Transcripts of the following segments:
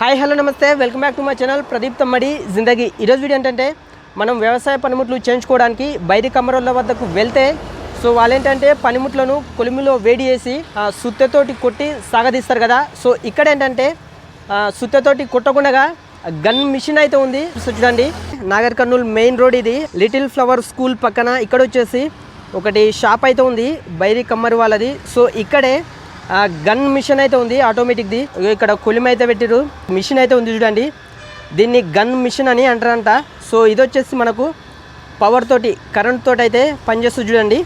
Hi hello నమస్తే. Welcome back to my channel. Pradeep Thammadi. Zindagi. ఈరోజు video ఏంటంటే మనం వ్యవసాయ పనిముట్లు చేయించుకోవడానికి బయటి కమరోళ్ళ వద్దకు వెళ్తే సో వాళ్ళేంటంటే పనిముట్లను కొలిమిలో వేడి చేసి ఆ, సుత్తెతోటి కొట్టి సాగదీస్తారు కదా. సో ఇక్కడ ఏంటంటే సుత్తెతోటి కొట్టకుండా గన్ మిషన్ అయితే ఉంది. సో చూడండి నాగర్ కర్నూలు మెయిన్ రోడ్ ఇది. లిటిల్ ఫ్లవర్ స్కూల్ పక్కన ఇక్కడ వచ్చేసి ఒకటి షాప్ అయితే ఉంది బైరి కమ్మరి వాళ్ళది. సో ఇక్కడే గన్ మిషన్ అయితే ఉంది ఆటోమేటిక్ది ఇక్కడ కొలిమి అయితే పెట్టిరు మిషన్ అయితే ఉంది చూడండి. దీన్ని గన్ మిషన్ అని అంటారంట. సో ఇది వచ్చేసి మనకు పవర్ తోటి కరెంట్ తోటి అయితే పనిచేస్తుంది చూడండి.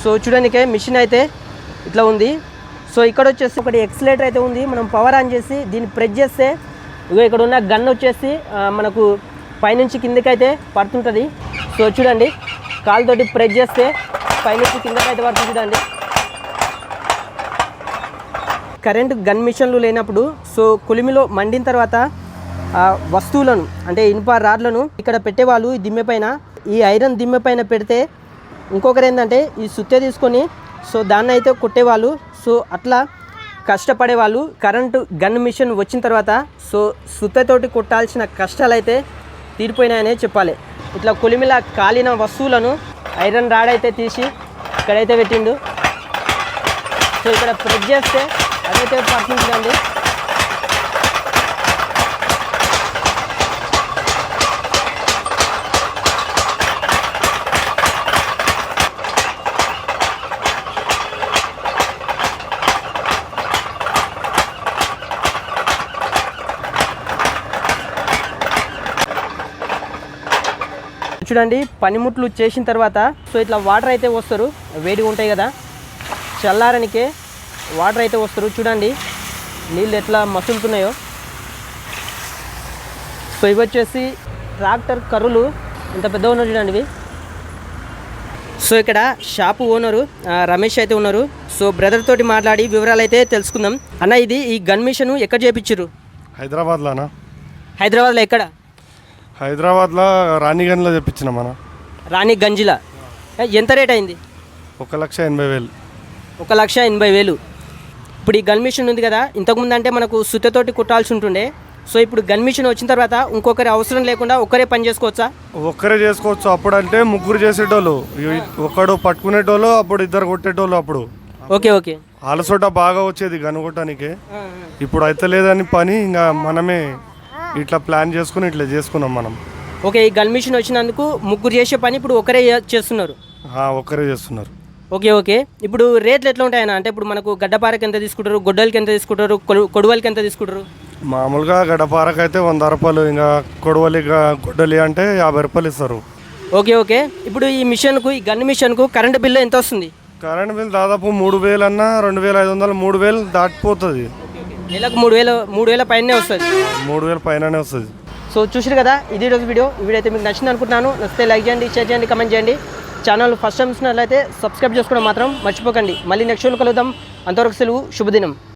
సో చూడడానికే మిషన్ అయితే ఇట్లా ఉంది. సో ఇక్కడ వచ్చేసి ఒకటి ఎక్సలేటర్ అయితే ఉంది. మనం పవర్ ఆన్ చేసి దీన్ని ప్రెస్ చేస్తే ఇగో ఇక్కడ ఉన్న గన్ వచ్చేసి మనకు పైనుంచి కిందకి అయితే పడుతుంటుంది. సో చూడండి కాలుతోటి ప్రెస్ చేస్తే పైనుంచి కిందకి అయితే పడుతుంది చూడండి. కరెంటు గన్ మిషన్లు లేనప్పుడు సో కొలిమిలో మండిన తర్వాత ఆ వస్తువులను అంటే ఇనుప రాడ్లను ఇక్కడ పెట్టేవాళ్ళు ఈ దిమ్మె పైన. ఈ ఐరన్ దిమ్మె పైన పెడితే ఇంకొకరు ఏంటంటే ఈ సుత్తె తీసుకొని సో దాన్ని అయితే కొట్టేవాళ్ళు. సో అట్లా కష్టపడేవాళ్ళు. కరెంటు గన్ మిషన్ వచ్చిన తర్వాత సో సుత్తతోటి కొట్టాల్సిన కష్టాలు అయితే తీరిపోయినాయనే చెప్పాలి. ఇట్లా కొలిమిలా కాలిన వస్తువులను ఐరన్ రాడ్ అయితే తీసి ఇక్కడైతే పెట్టిండు. సో ఇక్కడ ప్రెస్ చేస్తే అదైతే పట్టించండి చూడండి పనిముట్లు చేసిన తర్వాత సో ఇట్లా వాటర్ అయితే వస్తారు. వేడిగా ఉంటాయి కదా. చల్లారనికే వాటర్ అయితే వస్తారు. చూడండి నీళ్ళు ఎట్లా మసులుతున్నాయో. సో ఇవి వచ్చేసి ట్రాక్టర్ కర్రులు. ఇంత పెద్ద ఉన్నారు చూడండి ఇవి. సో ఇక్కడ షాపు ఓనరు రమేష్ అయితే ఉన్నారు. సో బ్రదర్ తోటి మాట్లాడి వివరాలు అయితే తెలుసుకుందాం. అన్న ఇది ఈ గన్ మిషన్ ఎక్కడ చేపించారు హైదరాబాద్లోనా? హైదరాబాద్లో ఎక్కడ? హైదరాబాద్లో రాణిగంజ్లో తెప్పించిన మన రాణి గంజిలా. ఎంత రేట్ అయింది? ఒక లక్ష ఎనభై వేలు. ఒక లక్ష ఎనభై వేలు. ఇప్పుడు ఈ గన్ మిషన్ ఉంది కదా ఇంతకుముందు అంటే మనకు సుత్తతోటి కుట్టాల్సి ఉంటుండే. సో ఇప్పుడు గన్ మిషన్ వచ్చిన తర్వాత ఇంకొకరి అవసరం లేకుండా ఒక్కరే పని చేసుకోవచ్చా? ఒక్కరే చేసుకోవచ్చు. అప్పుడు అంటే ముగ్గురు చేసేటోళ్ళు. ఒకడు పట్టుకునేటోళ్ళు అప్పుడు ఇద్దరు కొట్టేటోళ్ళు అప్పుడు. Okay okay. అలసోట బాగా వచ్చేది కనుగొట్టడానికి ఇప్పుడు అయితే లేదని పని ఇంకా మనమే ఇట్లా ప్లాన్ చేసుకుని ఇట్లా చేసుకున్నాం మనం. ఓకే ఈ గన్ మిషన్ వచ్చినందుకు ముగ్గురు చేసే పని ఇప్పుడు ఒకరే చేస్తున్నారు. ఆ, ఒక్కరే చేస్తున్నారు. Okay okay. ఇప్పుడు రేట్లు ఎట్లా ఉంటాయన్న? అంటే ఇప్పుడు మనకు గడ్డపారకి ఎంత తీసుకుంటారు? గొడ్డలకి ఎంత తీసుకుంటారు? కొడు- కొడువలకి ఎంత తీసుకుంటారు? మామూలుగా గడపారకు అయితే వంద రూపాయలు ఇంకా కొడవలి గొడ్డలి అంటే యాభై రూపాయలు ఇస్తారు. Okay okay. ఇప్పుడు ఈ మిషన్కు ఈ గన్ మిషన్కు కరెంట్ బిల్లు ఎంత వస్తుంది? కరెంట్ బిల్ దాదాపు మూడు వేలు అన్నా రెండు వేల ఐదు వందలు మూడు వేలు దాటిపోతుంది. నెలకు మూడు వేలు మూడు వేల పైనే వస్తుంది. మూడు వేల పైననే వస్తుంది. సో చూసారు కదా ఇది రోజు వీడియో. ఈ వీడియో అయితే మీకు నచ్చింది అనుకుంటున్నాను. నచ్చితే లైక్ చేయండి షేర్ చేయండి కమెంట్ చేయండి. ఛానల్ ఫస్ట్ టైం చూసినట్లయితే సబ్స్క్రైబ్ చేసుకోవడం మాత్రం మర్చిపోకండి. మళ్ళీ నెక్స్ట్ షోలో కలుద్దాం. అంతవరకు సెలవు. శుభదినం.